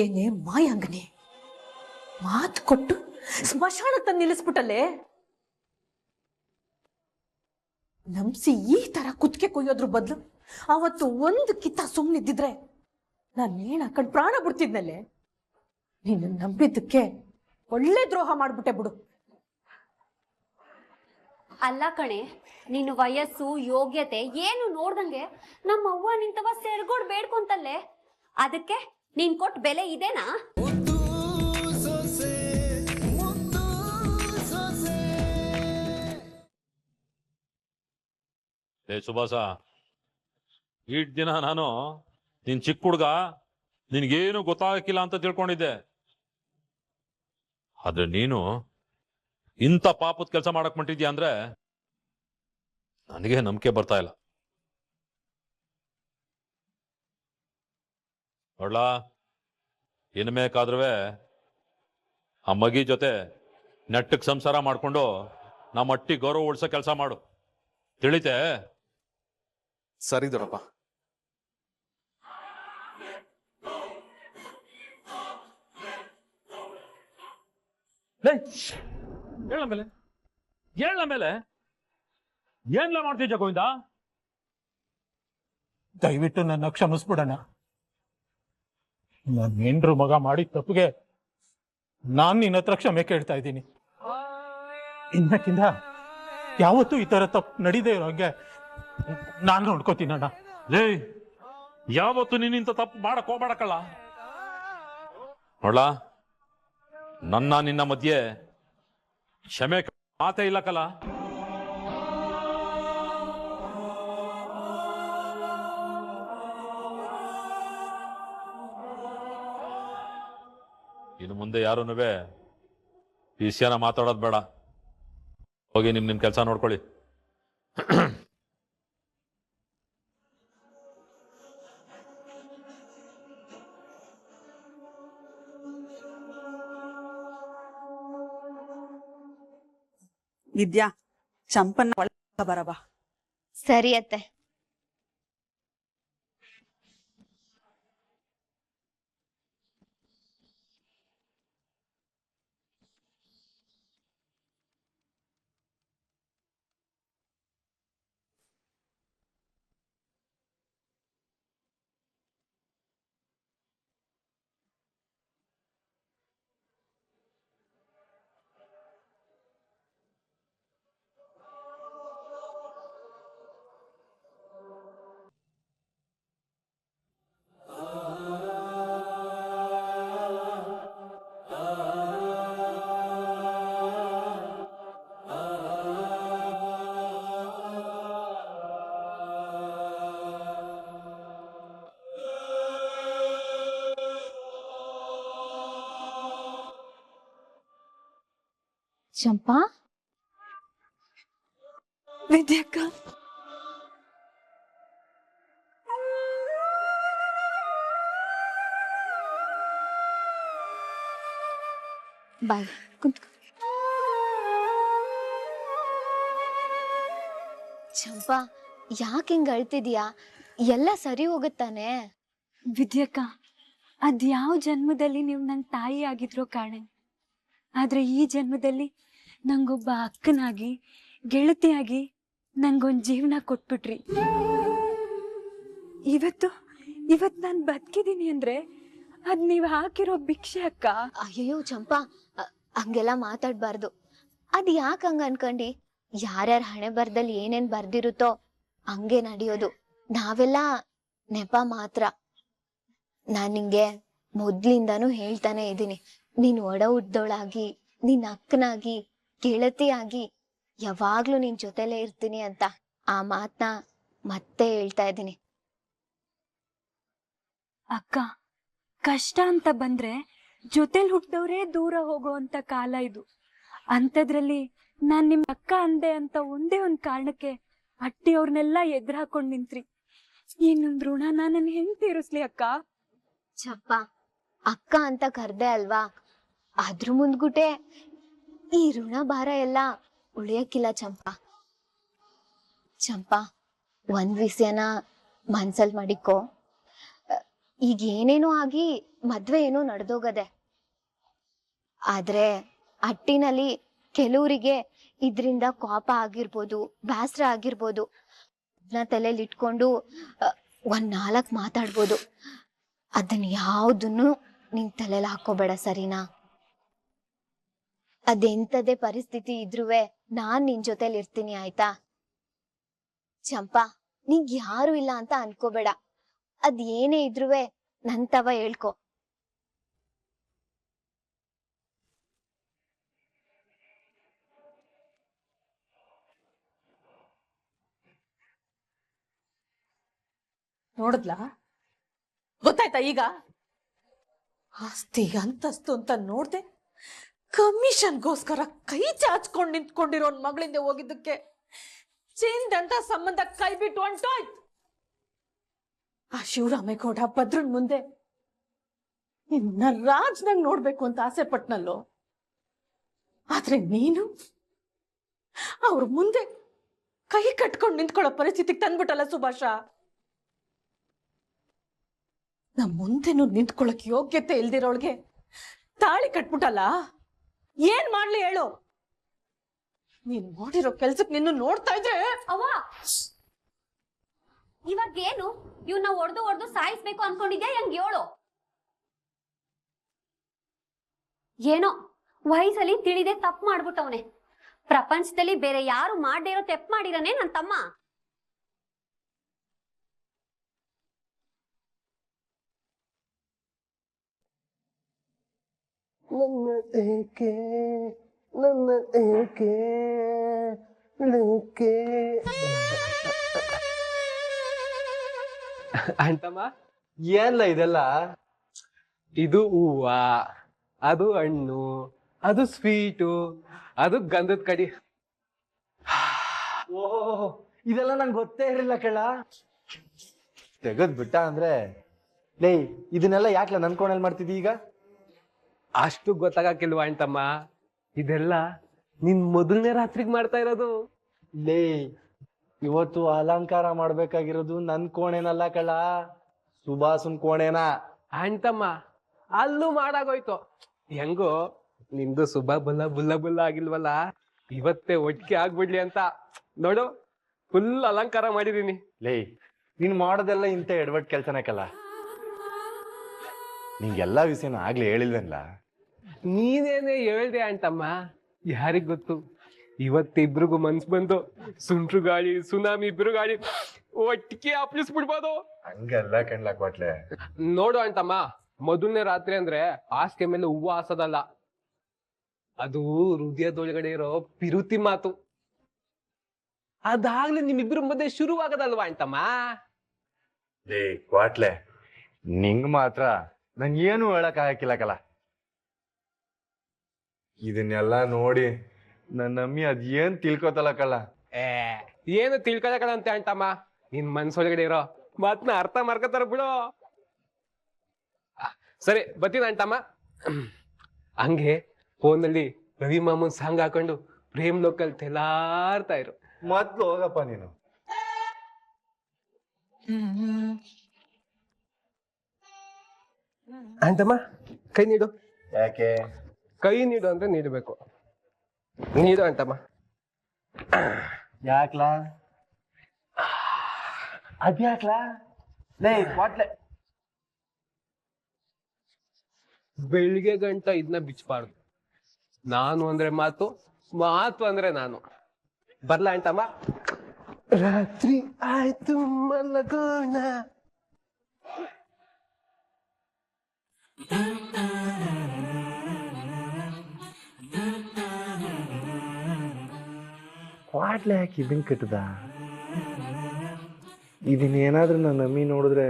ಏನೇ ಮಾಯಾಂಗನೆ ಮಾತು ಕೊಟ್ಟು ಸ್ಮಶಾನ ತಂದು ನಿಲ್ಲಿಸ್ಬಿಟ್ಟಲ್ಲೇ. ನಂಬಿಸಿ ಈ ತರ ಕುತ್ತಿಗೆ ಕೊಯ್ಯೋದ್ರ ಬದಲು ಅವತ್ತು ಒಂದು ಕಿತ್ತ ಸುಮ್ಮನಿದ್ದಿದ್ರೆ ನಾನು ಏನ್ ಹಾಕೊಂಡು ಪ್ರಾಣ ಬಿಡ್ತಿದ್ನಲ್ಲೇ. ನೀನು ನಂಬಿದ್ದಕ್ಕೆ ಒಳ್ಳೆ ದ್ರೋಹ ಮಾಡ್ಬಿಟ್ಟೆ ಬಿಡು. ಅಲ್ಲ ಕಣೆ, ನಿನ್ನ ವಯಸ್ಸು, ಯೋಗ್ಯತೆ ಏನು ನೋಡ್ದಂಗೆ ನಮ್ಮ ಅವ್ವ ನಿಂತವ ಸೆರ್ಗೋಡ್ ಬೇಡ್ಕೊಂತಲ್ಲೇ. ಅದಕ್ಕೆ ನೀನ್ ಕೊಟ್ಟು ಬೆಲೆ ಇದೇನಾ? ಏ ಸುಭಾಸ ಈಟ್ ದಿನ ನಾನು ನಿನ್ ಚಿಕ್ಕ ಹುಡ್ಗ ನಿನ್ಗೇನು ಗೊತ್ತಾಗಕ್ಕಿಲ್ಲ ಅಂತ ತಿಳ್ಕೊಂಡಿದ್ದೆ. ಆದ್ರೆ ನೀನು ಇಂಥ ಪಾಪದ ಕೆಲಸ ಮಾಡಕ್ ಮಟ್ಟಿದ್ಯಾ ಅಂದ್ರೆ ನನಗೆ ನಂಬಿಕೆ ಬರ್ತಾ ಇಲ್ಲ. ನೋಡ್ಲಾ ಇನ್ಮೇಕಾದ್ರೂ ಆ ಮಗಿ ಜೊತೆ ನೆಟ್ಟಕ್ಕೆ ಸಂಸಾರ ಮಾಡ್ಕೊಂಡು ನಮ್ಮ ಅಟ್ಟಿ ಗೌರವ ಉಳ್ಸೋ ಕೆಲಸ ಮಾಡು. ತಿಳಿತೆ? ಸರಿ ದೊಡಪ್ಪ. ಹೇಳ ಮೇಲೆ ಹೇಳ ಮೇಲೆ ಏನ್ಲ ಮಾಡ್ತೀವಿ ಗೋವಿಂದ? ದಯವಿಟ್ಟು ನನ್ನ ಕ್ಷಮಿಸ್ಬಿಡಣ. ನನ್ನ ಹೆಂಡ್ರು ಮಗ ಮಾಡಿದ ತಪ್ಪಿಗೆ ನಾನು ನಿನ್ನ ಹತ್ರ ಕ್ಷಮೆ ಕೇಳ್ತಾ ಇದ್ದೀನಿ. ಇನ್ನಕ್ಕಿಂತ ಯಾವತ್ತೂ ಈ ಥರ ತಪ್ಪು ನಡೀದೇ ಇರೋ ಹಾಗೆ ನಾನು ನೋಡ್ಕೋತೀನಣ್ಣ ಲೇ, ಯಾವತ್ತು ನೀನಿಂತ ತಪ್ಪು ಮಾಡಕ್ ಮಾಡಕಲ್ಲ ನೋಡ ನನ್ನ ನಿನ್ನ ಮಧ್ಯೆ ಕ್ಷಮೆ ಮಾತೇ ಇಲ್ಲಕ್ಕಲ್ಲ ಇನ್ನು ಮುಂದೆ ಯಾರೂ ಈ ವಿಷಯನ ಮಾತಾಡೋದು ಬೇಡ. ಹೋಗಿ ನಿಮ್ ನಿಮ್ ಕೆಲಸ ನೋಡ್ಕೊಳ್ಳಿ. ವಿದ್ಯಾ ಚಂಪನ್ನ ಒಳಗ ಬರಬ ಸರಿ ಅತ್ತೆ. ಚಂಪಾ? ವಿದ್ಯಕ್ಕ? ಬಾಯ್. ಕುಂತ್ಕೊ. ಚಂಪಾ ಯಾಕೆ ಹಿಂಗ ಅಳ್ತಿದ್ಯಾ? ಎಲ್ಲ ಸರಿ ಹೋಗುತ್ತಾನೆ? ವಿದ್ಯಕ್ಕ ಅದ್ಯಾವ ಜನ್ಮದಲ್ಲಿ ನೀವು ನನ್ನ ತಾಯಿ ಆಗಿದ್ರೋ ಕಾಣೆ? ಆದ್ರೆ ಈ ಜನ್ಮದಲ್ಲಿ ನಂಗೊಬ್ಬ ಅಕ್ಕನಾಗಿ, ಗೆಳತಿಯಾಗಿ ನಂಗೊಂದು ಜೀವನ ಕೊಟ್ಬಿಟ್ರಿ. ಇವತ್ತು ಇವತ್ತು ನಾನು ಬದುಕಿದ್ದೀನಿ ಅಂದ್ರೆ ಅದು ನೀವು ಹಾಕಿರೋ ಭಿಕ್ಷೆ ಅಕ್ಕ. ಅಯ್ಯೋ ಚಂಪಾ ಹಂಗೆಲ್ಲ ಮಾತಾಡ್ಬಾರ್ದು. ಅದ್ ಯಾಕೆ ಹಂಗ ಅನ್ಕಂಡಿ? ಯಾರ್ಯಾರ ಹಣೆ ಬರ್ದಲ್ಲಿ ಏನೇನ್ ಬರ್ದಿರುತ್ತೋ ಹಂಗೆ ನಡೆಯೋದು. ನಾವೆಲ್ಲ ನೆಪ ಮಾತ್ರ. ನಾನ್ ನಿಂಗೆ ಮೊದ್ಲಿಂದಾನು ಹೇಳ್ತಾನೆ ಇದೀನಿ. ನೀನ್ ಒಡ ಹುಟ್ದೋಳಾಗಿ ನಿನ್ ಅಕ್ಕನಾಗಿ ಗೆಳತಿಯಾಗಿ ಯಾವಾಗ್ಲೂ ನಿನ್ ಜೊತೆಲೇ ಇರ್ತೀನಿ ಅಂತ ಆ ಮಾತ್ನ ಮತ್ತೆ ಹೇಳ್ತಾ ಇದ್ದೀನಿ. ಅಕ್ಕ ಕಷ್ಟ ಅಂತ ಬಂದ್ರೆ ಜೊತೆಲ್ ಹುಟ್ಟಿದವ್ರೇ ದೂರ ಹೋಗುವಂತ ಕಾಲ ಇದು. ಅಂಥದ್ರಲ್ಲಿ ನಾನ್ ನಿಮ್ ಅಕ್ಕ ಅಂದೆ ಅಂತ ಒಂದೇ ಒಂದ್ ಕಾರಣಕ್ಕೆ ಅಟ್ಟಿ ಅವ್ರನ್ನೆಲ್ಲ ಎದುರು ಹಾಕೊಂಡ್ ನಿಂತ್ರಿ. ಈ ನಿಮ್ ಋಣ ನನ್ ಹೆಂಗ್ ತೀರಿಸ್ಲಿ ಅಕ್ಕ? ಚಪ್ಪ ಅಕ್ಕ ಅಂತ ಕರ್ದೆ ಅಲ್ವಾ? ಅದ್ರ ಮುಂದ್ಗುಟೆ ಈ ಋಣ ಭಾರ ಎಲ್ಲ ಉಳಿಯಕ್ಕಿಲ್ಲ ಚಂಪಾ. ಚಂಪಾ, ಒಂದ್ ವಿಷಯನ ಮನ್ಸಲ್ ಮಾಡಿಕೋ. ಈಗ ಏನೇನೋ ಆಗಿ ಮದ್ವೆ ಏನೋ ನಡೆದೋಗದೆ. ಆದ್ರೆ ಅಟ್ಟಿನಲ್ಲಿ ಕೆಲವರಿಗೆ ಇದ್ರಿಂದ ಕೋಪ ಆಗಿರ್ಬೋದು, ಬ್ಯಾಸ್ರ ಆಗಿರ್ಬೋದು ಅದನ್ನ ತಲೆಯಲ್ಲಿ ಇಟ್ಕೊಂಡು ಒಂದ್ ನಾಲ್ಕ್ ಮಾತಾಡ್ಬೋದು. ಅದನ್ನ ಯಾವ್ದನ್ನು ನಿನ್ ತಲೆಯಲ್ಲಿ ಹಾಕೋಬೇಡ ಸರಿನಾ? ಅದೆಂತದೇ ಪರಿಸ್ಥಿತಿ ಇದ್ರುವೆ ನಾನ್ ನಿನ್ ಜೊತೆಲಿ ಇರ್ತೀನಿ, ಆಯ್ತಾ? ಚಂಪಾ, ನಿಂಗ್ ಯಾರು ಇಲ್ಲ ಅಂತ ಅನ್ಕೋಬೇಡ. ಅದ್ ಏನೇ ಇದ್ರುವೆ ನನ್ ತವ ಹೇಳ್ಕೊ. ನೋಡಿದ್ಲಾ? ಗೊತ್ತಾಯ್ತಾ ಈಗ? ಆಸ್ತಿ ಅಂತಸ್ತು ಅಂತ ನೋಡ್ದೆ ಕಮಿಷನ್ಗೋಸ್ಕರ ಕೈ ಚಾಚ್ಕೊಂಡು ನಿಂತ್ಕೊಂಡಿರೋ ಮಗಳಿಂದ ಹೋಗಿದ್ದಕ್ಕೆ. ಚಿಂದಂತ ಸಂಬಂಧ ಕೈ ಬಿಟ್ಟು ಹೊಂಟೋಯ್ತು. ಆ ಶಿವರಾಮೇಗೌಡ ಭದ್ರನ್ ಮುಂದೆ. ನಿನ್ನ ರಾಜ್ನಂಗ್ ನೋಡ್ಬೇಕು ಅಂತ ಆಸೆ ಪಟ್ನಲ್ಲೋ? ಆದ್ರೆ ನೀನು? ಅವ್ರ ಮುಂದೆ ಕೈ ಕಟ್ಕೊಂಡು ನಿಂತ್ಕೊಳ್ಳೋ ಪರಿಸ್ಥಿತಿಗೆ ತಂದ್ಬಿಟ್ಟಲ್ಲ ಸುಭಾಷ? ನಮ್ ಮುಂದೆನು ನಿಂತ್ಕೊಳಕ್ ಯೋಗ್ಯತೆ ಇಲ್ದಿರೋಳ್ಗೆ ತಾಳಿ ಕಟ್ಬಿಟ್ಟಲ್ಲ? ಏನ್ ಮಾಡ್ಲಿ ಹೇಳು. ನೀನ್ ಮಾಡಿರೋ ಕೆಲ್ಸಕ್ ನಿನ್ನ ನೋಡ್ತಾ ಇದ್ರೆ. ಅವ್ವ, ಇವಾಗ ಏನು? ಇವ್ನ ಹೊಡೆದು ಹೊಡೆದು ಸಾಯಿಸ್ಬೇಕು ಅನ್ಕೊಂಡಿದ್ಯಾ? ಹೆಂಗ್ ಹೇಳು ಏನೋ, ವಯಸ್ಸಲ್ಲಿ ತಿಳಿದೆ ತಪ್ಪು ಮಾಡ್ಬಿಟ್ಟವನೆ. ಪ್ರಪಂಚದಲ್ಲಿ ಬೇರೆ ಯಾರು ಮಾಡದೇ ಇರೋ ತೆಪ್ಪು ಮಾಡಿರನೇ ನನ್ನ ತಮ್ಮ. ನನ್ನ ಏಕೆ ನನ್ನ ಏಕೆ ಏಕೆ ಅಂತಮ್ಮ ಏನ್ಲ ಇದೆಲ್ಲ? ಇದು ಹೂವ ಅದು ಹಣ್ಣು ಅದು ಸ್ವೀಟು ಅದು ಗಂಧದ ಕಡಿ. ಓ ಇದೆಲ್ಲ ನಂಗೆ ಗೊತ್ತೇ ಇರಲಿಲ್ಲ ಕೇಳ. ತೆಗದ್ಬಿಟ್ಟ ಅಂದ್ರೆ ಲೇ ಇದನ್ನೆಲ್ಲ ಯಾಕೆ ನನ್ ಮಾಡ್ತಿದ್ದಿ ಈಗ? ಅಷ್ಟು ಗೊತ್ತಾಗಕ್ಕಿಲ್ವಾ ಅಂತಮ್ಮ? ಇದೆಲ್ಲ ನಿನ್ ಮೊದಲನೇ ರಾತ್ರಿಗೆ ಮಾಡ್ತಾ ಇರೋದು. ಲೇ ಇವತ್ತು ಅಲಂಕಾರ ಮಾಡ್ಬೇಕಾಗಿರೋದು ನನ್ ಕೋಣೆನಲ್ಲ ಕಳ ಸುಭಾಸನ್ ಕೋಣೆನ? ಅಂತಮ್ಮ ಅಲ್ಲೂ ಮಾಡಾಗೋಯ್ತು. ಹೆಂಗೋ ನಿಂದು ಸುಭ ಬುಲ್ಲ ಬುಲ್ಲ ಬುಲ್ಲ ಆಗಿಲ್ವಲ್ಲ? ಇವತ್ತೇ ಒಟ್ಟಿಗೆ ಆಗ್ಬಿಡ್ಲಿ ಅಂತ. ನೋಡು ಫುಲ್ ಅಲಂಕಾರ ಮಾಡಿದೀನಿ. ಲೇ ನೀನ್ ಮಾಡೋದೆಲ್ಲ ಇಂಥ ಎಡವಟ್ ಕೆಲ್ಸನಕ್ಕಲ್ಲ ನಿಂಗೆಲ್ಲ ವಿಷಯನ ಆಗ್ಲೇ ಹೇಳಿಲ್ವೇನ್ಲ? ನೀನೇನೆ ಹೇಳ್ದೆ ಅಂತಮ್ಮ ಯಾರಿಗ್ ಗೊತ್ತು? ಇವತ್ತಿಬ್ರಿಗೂ ಮನ್ಸ್ ಬಂದು ಸುಂಟ್ರು ಗಾಳಿ ಸುನಾಮಿ ಇಬ್ರು ಗಾಳಿ ಒಟ್ಟಿಗೆ ಅಪ್ಲಿಸ್ಬಿಡ್ಬೋದು ಹಂಗಲ್ಲ ಕಣ್ಲಾಕ್ ಬಾಟ್ಲೆ. ನೋಡು ಅಂತಮ್ಮ ಮೊದಲನೇ ರಾತ್ರಿ ಅಂದ್ರೆ ಹಾಸಿಗೆ ಮೇಲೆ ಹೂವು ಹಾಸೋದಲ್ಲ ಅದು ಹೃದಯದೊಳಗಡೆ ಇರೋ ಪಿರುತಿ ಮಾತು. ಅದಾಗ್ಲೇ ನಿಮ್ಮಿಬ್ರ ಮಧ್ಯೆ ಶುರುವಾಗದಲ್ವಾ ಅಂತಮ್ಮ ಲೇ ಕ್ವಾಟ್ಲೆ ನಿಂಗ್ ಮಾತ್ರ ನನ್ ಏನು ಹೇಳಕ್ ಆಗಕ್ಕಿಲ್ಲ ಕಲ. ಇದನ್ನೆಲ್ಲ ನೋಡಿ ನನ್ನ ಅಮ್ಮಿ ಅದ್ ಏನ್ ತಿಳ್ಕೊತಲ್ಲ ಕಲ್ಲ ಏ ಏನು ತಿಳ್ಕೊಳಕದಂತೆ ಅಂತಮ್ಮ. ನಿನ್ ಮನ್ಸೊಳಗಡೆ ಇರೋ ಮತ್ನ ಅರ್ಥ ಮಾಡ್ಕೊತಾರ ಬಿಡು. ಆ, ಸರಿ ಬರ್ತೀನಿ ಅಂಟಮ್ಮ ಹಂಗೆ ಫೋನಲ್ಲಿ ರವಿ ಮಾಮೂನ್ ಸಾಂಗ್ ಹಾಕೊಂಡು ಪ್ರೇಮ್ ಲೋಕಲ್ ತೆಲಾರ್ತಾ ಇರು. ಮೊದ್ಲು ಹೋಗಪ್ಪ ನೀನು. ಅಂತಮ್ಮ ಕೈ ನೀಡು. ಯಾಕೆ? ಕೈ ನೀಡು ಅಂದ್ರೆ ನೀಡಬೇಕು. ನೀಡು ಅಂತಮ್ಮ. ಯಾಕ್ಲಾ? ಅದ್ಯಾಕ್ಲಾ ಲೇ ಬಾಟ್ಲೆ. ಬೆಳಿಗ್ಗೆ ಗಂಟ ಇದನ್ನ ಬಿಚ್ಚಬಾರ್ದು ನಾನು ಅಂದ್ರೆ ಮಾತು ಮಾತು ಅಂದ್ರೆ ನಾನು. ಬರ್ಲಾ ಅಂತಮ್ಮ? ರಾತ್ರಿ ಆಯ್ತು ಮಲಗೋಣ. ಕ್ವಾಟ್ಲೆ ಹಾಕಿ ಇದನ್ನು ಕಟ್ಟದ ಇದನ್ನೇನಾದ್ರೂ ನಾನು ಅಮ್ಮಿ ನೋಡಿದ್ರೆ?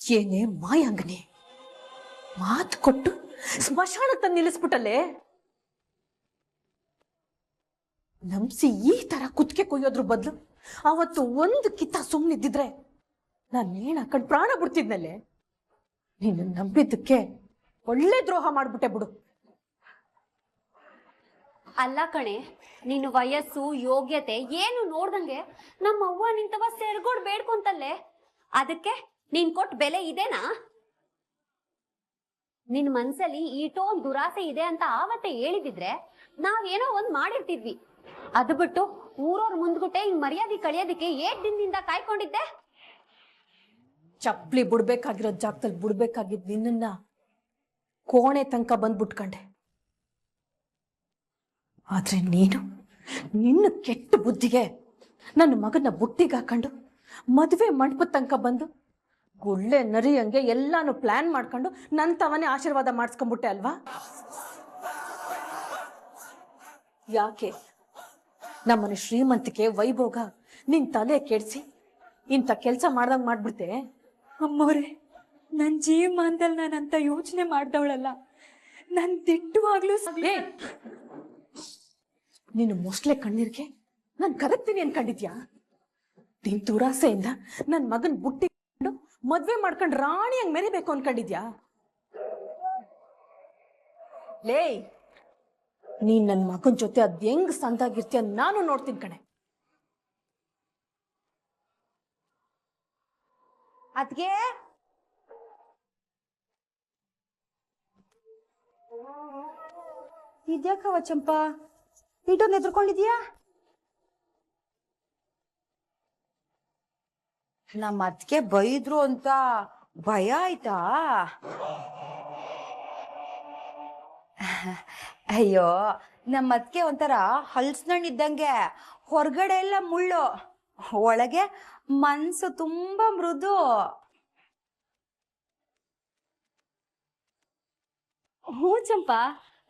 ಏನೇ ಮಾಯಾಂಗನೆ ಮಾತು ಕೊಟ್ಟು ಸ್ಮಶಾನ ತಂದು ನಿಲ್ಲಿಸ್ಬಿಟ್ಟಲ್ಲೇ? ನಂಬ್ಸಿ ಈ ತರ ಕುತ್ಕೆ ಕೊಯ್ಯೋದ್ರ ಬದಲು ಅವತ್ತು ಒಂದು ಕಿತ್ತ ಸುಮ್ಮನಿದ್ದಿದ್ರೆ ನಾನು ಏನು ಹಾಕೊಂಡು ಪ್ರಾಣ ಬಿಡ್ತಿದ್ನಲ್ಲೇ? ನೀನು ನಂಬಿದ್ದಕ್ಕೆ ಒಳ್ಳೆ ದ್ರೋಹ ಮಾಡ್ಬಿಟ್ಟೆ ಬಿಡು. ಅಲ್ಲ ಕಣೆ ನಿನ್ನ ವಯಸ್ಸು, ಯೋಗ್ಯತೆ ಏನು ನೋಡ್ದಂಗೆ ನಮ್ಮ ಅವ್ವ ನಿಂತವ ಸೆರ್ಗೋಡ್ ಬೇಡ್ಕೊಂತಲ್ಲೇ? ಅದಕ್ಕೆ ನೀನ್ ಕೊಟ್ ಬೆಲೆ ಇದೇನಾ? ನಿನ್ ಮನ್ಸಲ್ಲಿ ಈಟೋ ಒಂದ್ ದುರಾಸೆ ಇದೆ ಅಂತ ಆವತ್ತೇ ಹೇಳಿದಿದ್ರೆ ನಾವೇನೋ ಒಂದ್ ಮಾಡಿರ್ತಿದ್ವಿ. ಅದು ಬಿಟ್ಟು ಊರವ್ರ ಮುಂದ್ಗುಟ್ಟೆ ಹಿಂಗ್ ಮರ್ಯಾದೆ ಕಳಿಯೋದಕ್ಕೆ ಏಟ್ ದಿನದಿಂದ ಕಾಯ್ಕೊಂಡಿದ್ದೆ? ಚಪ್ಲಿ ಬಿಡ್ಬೇಕಾಗಿರೋ ಜಾಗದಲ್ಲಿ ಬಿಡ್ಬೇಕಾಗಿದ್ ನಿನ್ನ ಕೋಣೆ ತನಕ ಬಂದು ಬಿಟ್ಕಂಡೆ ಆದ್ರೆ ನೀನು, ನಿನ್ನ ಕೆಟ್ಟ ಬುದ್ಧಿಗೆ ನನ್ನ ಮಗನ ಬುಟ್ಟಿಗೆ ಹಾಕೊಂಡು ಮದುವೆ ಮಂಟಪದ ತನಕ ಬಂದು ಗುಳ್ಳೆ ನರಿಯಂಗೆ ಎಲ್ಲಾನು ಪ್ಲಾನ್ ಮಾಡ್ಕೊಂಡು ನನ್ನ ತವನೇ ಆಶೀರ್ವಾದ ಮಾಡಿಸ್ಕೊಂಡ್ಬಿಟ್ಟೆ ಅಲ್ವಾ? ಯಾಕೆ? ನಮ್ಮನೆ ಶ್ರೀಮಂತಿಕೆ ವೈಭೋಗ ನಿನ್ನ ತಲೆ ಕೆಡಿಸಿ ಇಂಥ ಕೆಲಸ ಮಾಡ್ದಂಗೆ ಮಾಡ್ಬಿಡ್ತೆ. ಅಮ್ಮೋರೆ, ನನ್ ಜೀವಮಾನದಲ್ಲಿ ನಾನು ಅಂತ ಯೋಚನೆ ಮಾಡ್ದವಳಲ್ಲ. ನನ್ ದಿಟ್ಟುವಾಗ್ಲೂ ಏ! ನೀನು ಮೊಸ್ಲೆ ಕಣ್ಣೀರ್ಗೆ? ನಾನು ಕರಗ್ತೀನಿ ಅನ್ಕೊಂಡಿದ್ಯಾ? ನಿನ್ ದುರಾಸೆಯಿಂದ ನನ್ ಮಗನ್ ಬುಟ್ಟಿ ಮದ್ವೆ ಮಾಡ್ಕೊಂಡು ರಾಣಿ ಹಂಗ್ ಮೆರಿಬೇಕು ಅನ್ಕೊಂಡಿದ್ಯಾ? ಲೇ! ನೀನ್ ನನ್ ಮಗನ್ ಜೊತೆ ಅದ್ ಹೆಂಗ್ ಸಂದಾಗಿರ್ತೀಯ ನಾನು ನೋಡ್ತೀನಿ ಕಣೆ. ಅದ್ಗೆ ಇದ್ಯಾಕವ ಚಂಪಾ? ಇಟೊಂದು ಎದ್ರುಕೊಂಡಿದ್ಯಾ ನಮ್ಮ ಅದ್ಕೆ ಬೈದ್ರು ಅಂತ ಭಯ ಆಯ್ತಾ? ಅಯ್ಯೋ ನಮ್ಮ ಅದ್ಕೆ ಒಂಥರ ಹಲ್ಸ್ನಣ್ಣಿದ್ದಂಗೆ. ಹೊರಗಡೆ ಎಲ್ಲ ಮುಳ್ಳು. ಒಳಗೆ ಮನ್ಸು ತುಂಬಾ ಮೃದು. ಹ್ಞೂ ಚಂಪ,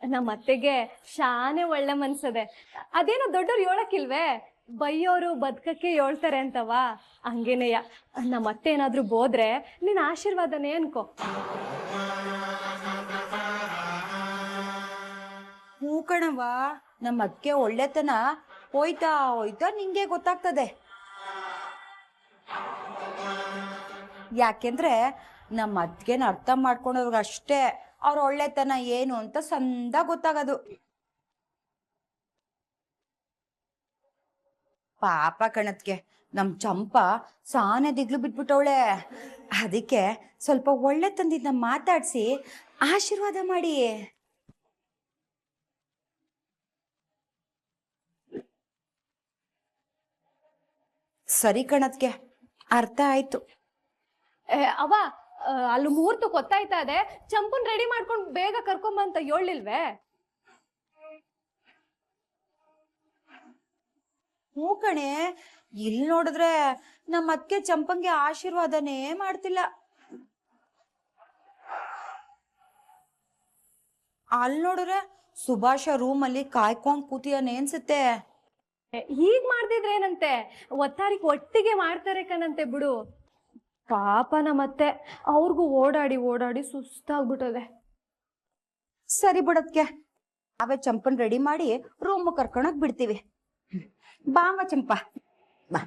ನಮ್ಮ ಅತ್ತೆಗೆ ಶಾನೆ ಒಳ್ಳೆ ಮನ್ಸದೆ. ಅದೇನೋ ದೊಡ್ಡವ್ರು ಹೇಳಕ್ಕಿಲ್ವೇ? ಬೈಯೋರು ಬದುಕಕ್ಕೆ ಹೇಳ್ತಾರೆ ಅಂತವಾ? ಹಂಗೇನೆಯ ನಮ್ಮ ಅತ್ತೆ ಏನಾದ್ರೂ ಬೋದ್ರೆ ನಿನ್ನ ಆಶೀರ್ವಾದನೇ ಅನ್ಕೋ. ಹ್ಞೂ ಕಣವ್ವ, ನಮ್ಮ ಅಕ್ಕೆ ಒಳ್ಳೆತನ ಹೋಯ್ತಾ ಹೋಯ್ತಾ ನಿಂಗೆ ಗೊತ್ತಾಗ್ತದೆ. ಯಾಕೆಂದ್ರೆ ನಮ್ಮ ಅದ್ಗೆನ ಅರ್ಥ ಮಾಡ್ಕೊಂಡವ್ರಿಗೆ ಅಷ್ಟೇ ಅವ್ರ ಒಳ್ಳೆತನ ಏನು ಅಂತ ಸಂದ ಗೊತ್ತಾಗೋದು. ಪಾಪ ಕಣತ್ಗೆ, ನಮ್ ಚಂಪಾ ಸಾನೆ ದಿಗ್ಲು ಬಿಟ್ಬಿಟ್ಟವಳೆ. ಅದಕ್ಕೆ ಸ್ವಲ್ಪ ಒಳ್ಳೆ ಒಳ್ಳೆತನದಿಂದ ಮಾತಾಡ್ಸಿ ಆಶೀರ್ವಾದ ಮಾಡಿ. ಸರಿ ಕಣತ್ಗೆ, ಅರ್ಥ ಆಯ್ತು. ಆ, ಅಲ್ಲಿ ಮುಹೂರ್ತ ಗೊತ್ತಾಯ್ತಾ ಇದೆ? ಚಂಪನ್ ರೆಡಿ ಮಾಡ್ಕೊಂಡು ಬೇಗ ಕರ್ಕೊಂಬ ಅಂತ ಹೇಳಿಲ್ವೇ ಹ್ಞೂ ಕಣೆ ಇಲ್ಲಿ ನೋಡಿದ್ರೆ ನಮ್ಮ ಅತ್ತೆ ಚಂಪಂಗೆ ಆಶೀರ್ವಾದನೇ ಮಾಡ್ತಿಲ್ಲ. ಅಲ್ಲಿ ನೋಡಿದ್ರೆ ಸುಭಾಷ ರೂಮಲ್ಲಿ ಕಾಯ್ಕೊಂಡ್ ಕೂತಿಯಾನೆ ಅನ್ಸುತ್ತೆ. ಹೀಗ್ ಮಾಡ್ದಿದ್ರೇನಂತೆ? ಒತ್ತಾರಿಕ್ ಒಟ್ಟಿಗೆ ಮಾಡ್ತಾರೆ ಕಣಂತೆ ಬಿಡು. ಪಾಪ ನಮ್ಮತ್ತೆ ಅವ್ರಿಗೂ ಓಡಾಡಿ ಓಡಾಡಿ ಸುಸ್ತಾಗ್ಬಿಟ್ಟದೆ. ಸರಿ ಬಿಡದ್ಕೆ ನಾವೇ ಚಂಪನ್ ರೆಡಿ ಮಾಡಿ ರೂಮ್ ಕರ್ಕೊಂಡೋಗಿ ಬಿಡ್ತೀವಿ. ಬಾಮ ಚಂಪ ಬಾ.